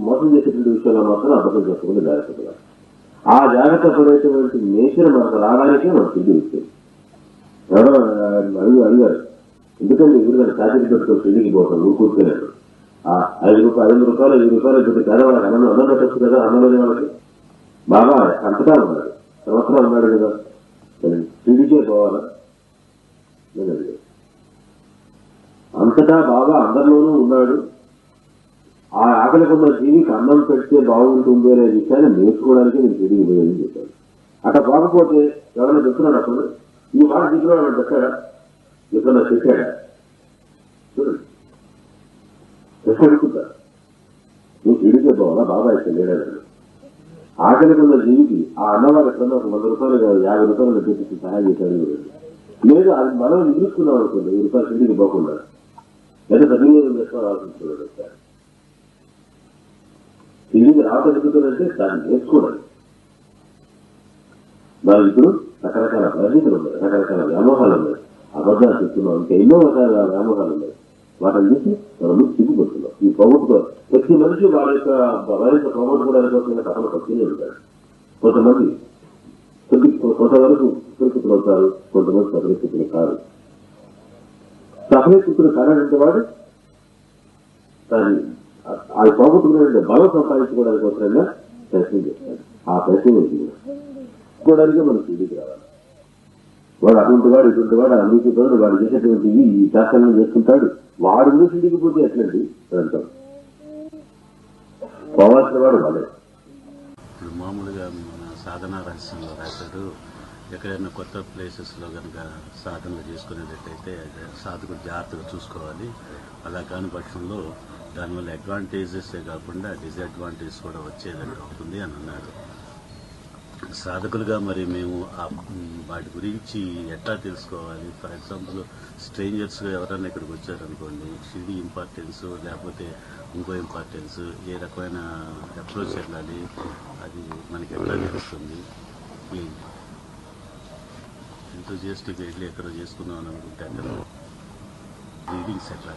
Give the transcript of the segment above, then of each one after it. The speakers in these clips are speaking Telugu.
మోసం చేసేటువంటి విషయంలో మాత్రం అబద్ధం చెప్పకుండా జాగ్రత్త ఆ జాగ్రత్త పడేటువంటి నేచర్ మనకు రావడానికే మనకు సిద్ధి ఇచ్చింది ఎవరో అడుగు అడిగారు. ఎందుకంటే ఎదురుగా కాసేపు పెట్టుకొని సిద్ధికి పోతాను నువ్వు కూర్చోలేదు. ఆ ఐదు రూపాయలు ఐదు రూపాయలు ఐదు రూపాయలు ఇప్పుడు పేదవాళ్ళకి అన్నం అన్నం పెట్టచ్చు కదా అన్నంలోనే వాళ్ళకి. బాగా అంతటా ఉన్నాడు. సంవత్సరం ఉన్నాడు కదా. సిద్ధికే పోవాలా? అంతటా బాగా అందరిలోనూ ఉన్నాడు. ఆ ఆకలికున్న జీవికి అన్నం పెడితే బాగుంటుంది అనే విషయాన్ని నేర్చుకోవడానికి నేను తిరిగి పోయాలని చెప్పాను. అట్లా కాకపోతే ఎవరైనా చెప్తున్నాడు అప్పుడు? ఈ మాట చెప్పిన చెప్పాడా ఎప్పుడన్నా చెప్పాడా చూడండి. చెప్పడుకుంటా నువ్వు తిరిగే పోవాలా బాబా ఇక్కడ లేడాడు ఆకలికున్న జీవికి ఆ అన్నవాడు ఎక్కడన్నా ఒక వంద రూపాయలు కాదు యాభై రూపాయలు పెట్టి సహాయం చేశాడు లేదు అది మనం నిలుచుకున్నాం అనుకోండి ఈ రూపాయలు తిరిగి పోకుండా. లేదా సద్వినియోగం చేసుకోవాల్సింది సార్ ఎందుకు రావగలుగుతుందంటే దాన్ని నేర్చుకోవాలి మనం ఇప్పుడు రకరకాల పరిస్థితులు ఉన్నాయి రకరకాల వ్యామోహాలు ఉన్నాయి. అబద్ధాలు చెప్తున్నాం అంటే ఎన్నో రకాల వ్యామోహాలు ఉన్నాయి. వాటిని చూసి మనము సిగ్గుపడుతున్నాం ఈ పోగొట్టుకో ప్రతి మనిషి వారి యొక్క వారి యొక్క పోగొట్టుకోవడానికి కోసం తపన పడుతూనే ఉంటారు కొంతమంది కొంతవరకు సురక్షితులు అవుతారు కొంతమంది సహరక్షితులు కాదు సహరక్షితులు కానంటే వాడు? దాన్ని ఆ- ఆ బలం సంపాదించుకోవడానికి కోసమైనా ప్రయత్నం చేస్తాడు ఆ ప్రయత్నం చేసుకోవడానికి మనం తిరిగి రావాలి వాడు అటువంటి వాడు ఇటువంటి వాడు అవినీతి వాడు వాడు చేసేటువంటివి ఈ శాస్త్రాలను చేసుకుంటాడు. వాడు కూడా తిరిగి పోతే ఎట్లండి అంటాం పోవాల్సిన వాడు వాడే. మామూలుగా మన సాధన రహస్యంలో రాశాడు ఎక్కడైనా కొత్త ప్లేసెస్లో కనుక సాధనలు చేసుకునేటట్టయితే సాధకుడు జాగ్రత్తగా చూసుకోవాలి. అలా కాని పక్షంలో దానివల్ల అడ్వాంటేజెసే కాకుండా డిసడ్వాంటేజ్ కూడా వచ్చేటట్టు అవుతుంది అని అన్నాడు సాధకులుగా మరి మేము వాటి గురించి ఎట్లా తెలుసుకోవాలి? ఫర్ ఎగ్జాంపుల్ స్ట్రేంజర్స్గా ఎవరైనా ఇక్కడికి వచ్చారనుకోండి షిరిడి ఇంపార్టెన్స్ లేకపోతే ఇంకో ఇంపార్టెన్స్ ఏ రకమైన అప్రోచ్ వెళ్ళాలి అది మనకి ఎట్లా తెలుస్తుంది? ఎంతో ఎంతోజియస్టిక్ వెళ్ళి ఎక్కడో చేసుకుందాం అనుకుంటే అక్కడ రీడింగ్స్ ఎట్లా?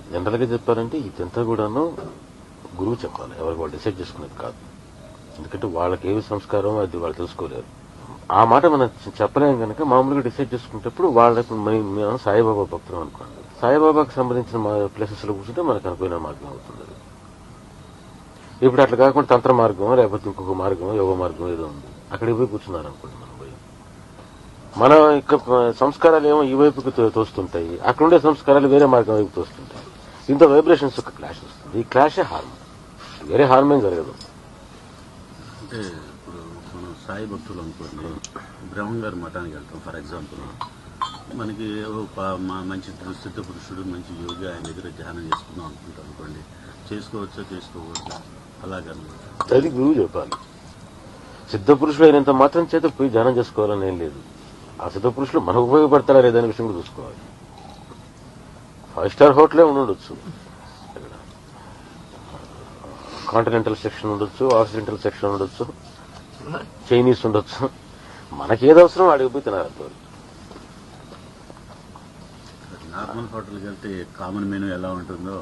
జనరల్గా చెప్పారంటే ఇదంతా కూడాను గురువు చెప్పాలి. ఎవరికి వాళ్ళు డిసైడ్ చేసుకునేది కాదు. ఎందుకంటే వాళ్ళకి ఏమి సంస్కారం అది వాళ్ళు తెలుసుకోలేరు. ఆ మాట మనం చెప్పలేము చెప్పలేం కనుక మామూలుగా డిసైడ్ చేసుకునేటప్పుడు వాళ్ళకి మే- మేము సాయిబాబా భక్తులు అనుకోండి. సాయిబాబాకి సంబంధించిన మా ప్లేసెస్లో కూర్చుంటే మనకు అనుకునే మార్గం అవుతుంది అది. ఇప్పుడు అట్లా కాకుండా తంత్ర మార్గం లేకపోతే ఇంకొక మార్గం యోగ మార్గం ఏదో ఉంది. అక్కడికి పోయి కూర్చున్నారు అనుకోండి మనం పోయి. మన యొక్క సంస్కారాలు ఏమో ఈ వైపుకి తోస్తుంటాయి. అక్కడ ఉండే సంస్కారాలు వేరే మార్గం వైపు తోస్తుంటాయి. ఇంత వైబ్రేషన్స్ యొక్క క్లాష్ వస్తుంది. ఈ క్లాషే హార్మ్ వేరే హార్మ్ ఏం జరగదు. అంటే ఇప్పుడు మనం సాయి భక్తులు అనుకోండి బ్రహ్మ గారి మఠానికి వెళ్తాం ఫర్ ఎగ్జాంపుల్. మనకి మంచి సిద్ధ పురుషుడు మంచి యోగి ఆయన దగ్గర ధ్యానం చేసుకుందాం అనుకుంటాం అనుకోండి. చేసుకోవచ్చా చేసుకోవచ్చా అలాగనమాట. అది గురువు చెప్పాలి. సిద్ధ పురుషులు అయినంత మాత్రం చేత పోయి ధ్యానం చేసుకోవాలని ఏం లేదు. ఆ సిద్ధ పురుషులు మనకు ఉపయోగపడతారా లేదనే విషయం కూడా చూసుకోవాలి. ఫైవ్ స్టార్ హోటలే ఉండొచ్చు. కాంటినెంటల్ సెక్షన్ ఉండొచ్చు ఆక్సిడెంటల్ సెక్షన్ ఉండొచ్చు చైనీస్ ఉండొచ్చు. మనకి ఏది అవసరం వాడికి పోయి తినాలి అంతవరకు. నార్మల్ హోటల్కి వెళ్తే కామన్ మెనూ ఎలా ఉంటుందో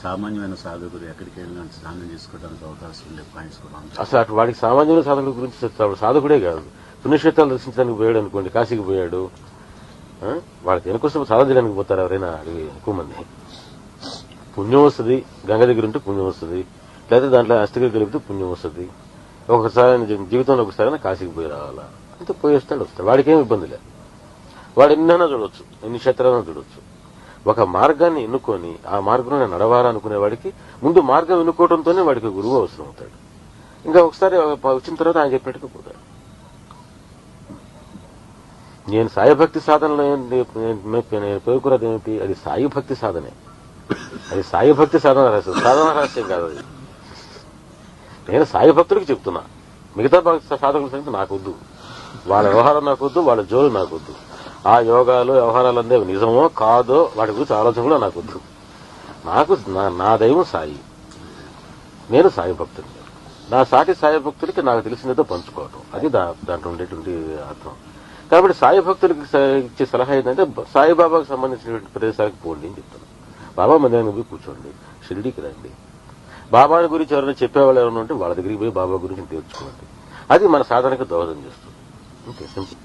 సామాన్యమైన సాధకులు ఎక్కడికి వెళ్ళినా స్నానం చేసుకోవడానికి అవకాశం ఉండే పాయింట్స్ కూడా అసలు అటు వాడికి సామాన్యుల సాధకుల గురించి చెప్తాడు సాధకుడే కాదు. పుణ్యక్షేత్రాలు దర్శించడానికి పోయాడు అనుకోండి కాశీకి పోయాడు ఆ? వాళ్ళకి దేనికోసం సాధన చేయడానికి పోతారు ఎవరైనా? అడిగి ఎక్కువ మంది. పుణ్యం వస్తుంది గంగ దగ్గర ఉంటే పుణ్యం వస్తుంది లేదా దాంట్లో అష్టగిరి కలిపితే పుణ్యం వస్తుంది. ఒకసారి జీవితంలో ఒకసారి కాశీకి పోయి రావాలా? అంతే పోయి వస్తాడు వస్తాడు. వాడికి ఏమి ఇబ్బంది లేదు. వాడు ఎన్నైనా చూడొచ్చు ఎన్ని క్షేత్రాలైనా చూడొచ్చు. ఒక మార్గాన్ని ఎన్నుకొని ఆ మార్గంలో నడవాలనుకునే వాడికి ముందు మార్గం ఎన్నుకోవడంతోనే వాడికి గురువు అవసరం అవుతాడు ఇంకా ఒకసారి వచ్చిన తర్వాత ఆయన చెప్పినట్టుగా పోతాడు. నేను సాయి భక్తి సాధనలో ఏం- నేను పేర్కొన్నది ఏమిటి? అది సాయి భక్తి సాధనే. అది సాయి భక్తి సాధన రహస్యం. సాధన రహస్యం కాదు అది. నేను సాయి భక్తుడికి చెప్తున్నా. మిగతా భక్తి సాధకుల సంగతి నాకు వద్దు వాళ్ళ వ్యవహారం నాకు వద్దు వాళ్ళ జోలు నాకు వద్దు ఆ యోగాలు వ్యవహారాలు అందే నిజమో కాదో వాటి గురించి ఆలోచన కూడా నాకు వద్దు నాకు నా- నా దైవం సాయి. నేను సాయి భక్తుడిని. నా సాటి సాయి భక్తుడికి నాకు తెలిసినదో పంచుకోవటం. అది దా దాంట్లో ఉండేటువంటి అర్థం. కాబట్టి సాయి భక్తులకు ఇచ్చే సలహా ఏంటంటే సాయిబాబాకు సంబంధించినటువంటి ప్రదేశాలకు పోండి అని చెప్తాను. బాబా మందిరానికి పోయి కూర్చోండి. షిరిడీకి రండి. బాబాని గురించి ఎవరైనా చెప్పేవాళ్ళు ఎవరైనా ఉంటే వాళ్ళ దగ్గరికి పోయి బాబా గురించి తెలుసుకోండి అది మన సాధనకు దోహదం చేస్తుంది. Okay simple.